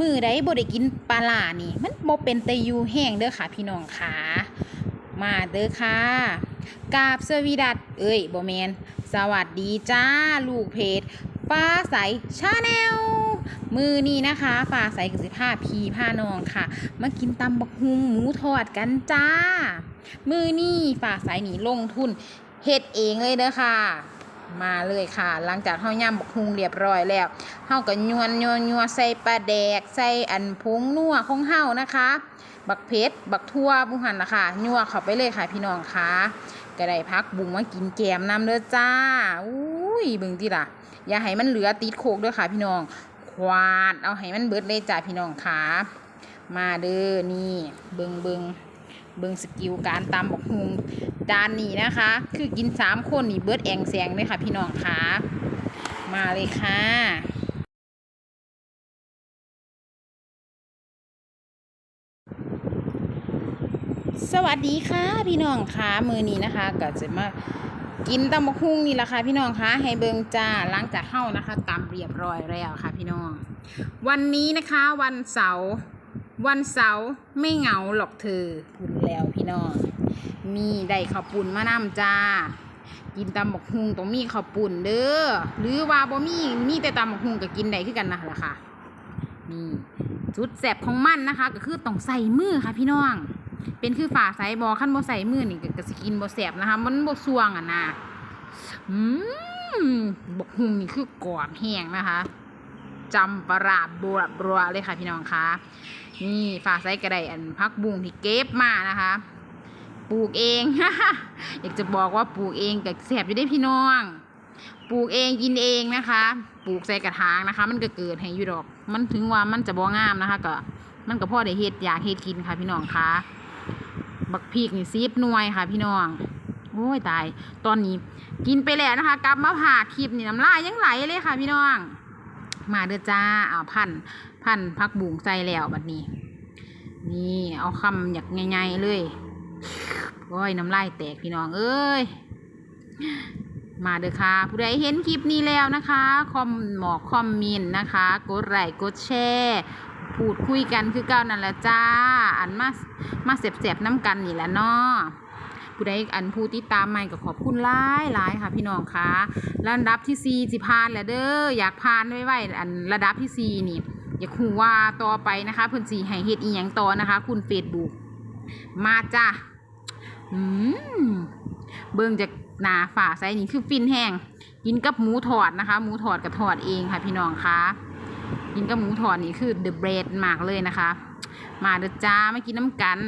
มือใดบ่ได้กินปลาล่านี่ มันบ่เป็นต่อยู่แห้งเด้อค่ะพี่น้องค่ะมาเด้อค่ะกาบสวีดัตเอ้ยบ่แมนสวัสดีจ้าลูกเพจฟ้าใสชาแนลมือนี้นะคะฟ้าใสกับสิผ้าพีผ้านองค่ะ มากินตำบักฮุงหมูทอดกันจ้า มือนี้ฟ้าใสนี่ลงทุนเฮ็ดเองเลยเด้อค่ะ มาเลยค่ะ หลังจากเฮาย่ำบักฮุงเรียบร้อยแล้วเฮาก็ยวนยวนยวนใส่ปลาแดก ใส่อันผงนัวของเฮานะคะ บักเพชรบักทั่วบุหันละค่ะยัวเข้าไปเลยค่ะพี่น้องค่ะก็ได้พักบุงมากินแกมน้ำเด้อจ้าอุ้ยเบิ่งติล่ะ อย่าให้มันเหลือติดโคกเด้อค่ะพี่น้อง ควาดเอาให้มันเบิดเลยจ้าพี่น้องค่ะมาเด้อนี่เบิงเบิง เบิงสกิลการตำบักฮุงจานนี้นะคะ คือกินสามคนนี่เบิดแองแสงเลยค่ะ พี่น้องค่ะมาเลยค่ะสวัสดีค่ะ พี่น้องค่ะมือนี้นะคะก็จะมากินตำบักหุ่งนี่แหละค่ะ พี่น้องคะให้เบิงจ้าหลังจากเข้านะคะตำเรียบร้อยแล้วค่ะ พี่น้อง วันนี้นะคะวันเสาร์ วันเสาร์ไม่เหงาหรอกเธอพูดแล้วพี่น้องมีได้ข้าวปุ่นมานำจ้า กินตำบักหุ่งต้องมีข้าวปุ่นเด้อหรือว่าบ่มีมีแต่ตำบักหุ่งก็กินได้คือกันนะล่ะค่ะนี่จุดแสบของมันนะคะ ก็คือต้องใส่มือค่ะพี่น้อง เป็นคือฝาใส่บอขั้นบ่ใส่มือนี่ก็สกินบ่แสบนะคะ มันบ่สวงอะนะอืมบกฮุงนี่คือกรอบแห้งนะคะ จำปลาร้าบัวบัวเลยค่ะพี่น้องคะนี่ฝาใส่กระไดอันพักบุ้งที่เก็บมานะคะ ปลูกเอง อยากจะบอกว่าปลูกเองกับแสบอยู่ได้พี่น้อง ปลูกเองกินเองนะคะ ปลูกใส่กระถางนะคะ มันก็เกิดให้อยู่ดอก มันถึงว่ามันจะบ่งามนะคะ ก็ มันก็พ่อได้เฮ็ดอยากเฮ็ดกินค่ะ พี่น้องคะบักพริกนี่ซีบหน่วยค่ะ พี่น้องโอ้ยตาย ตอนนี้กินไปแล้วนะคะ กลับมาผ่าคลิปนี่น้ำลายยังไหลเลยค่ะพี่น้อง มาเด้อจ้าเอาพันพันพักบุ๋งใส่แล้วบัดนี้ นี่เอาคำอยากง่ายๆเลยโอ้ยน้ำลายแตกพี่น้องเอ้ยมาเด้อค่ะ ผู้ใดเห็นคลิปนี้แล้วนะคะ คอมหมอกคอมเมนต์นะคะ กดไลค์กดแชร์พูดคุยกันคือเก่านั่นแหละจ้า อันมามาเสียบๆน้ำกันนี่แหละเนาะ ผู้ใดอันผู้ติดตามใหม่ก็ขอบคุณหลายหลายค่ะพี่น้องค่ะแล้วระดับที่สี่สิพานแล้วเด้ออยากพานไว้ไว้อันระดับที่สี่นี่ อยากหูว่าต่อไปนะคะเพิ่นสีให้เฮ็ดอีหยังต่อนะคะ คุณเฟซบุ๊กมาจ้าอืมเบิ่งจากหนาฝ่าไซนี่คือฟินแห้งกินกับหมูทอดนะคะ หมูทอดกับทอดเองค่ะพี่น้องคะกินกับหมูทอดนี่คือเดอะเบรดมากเลยนะคะ มาเด้อจ้ามากินน้ำกัน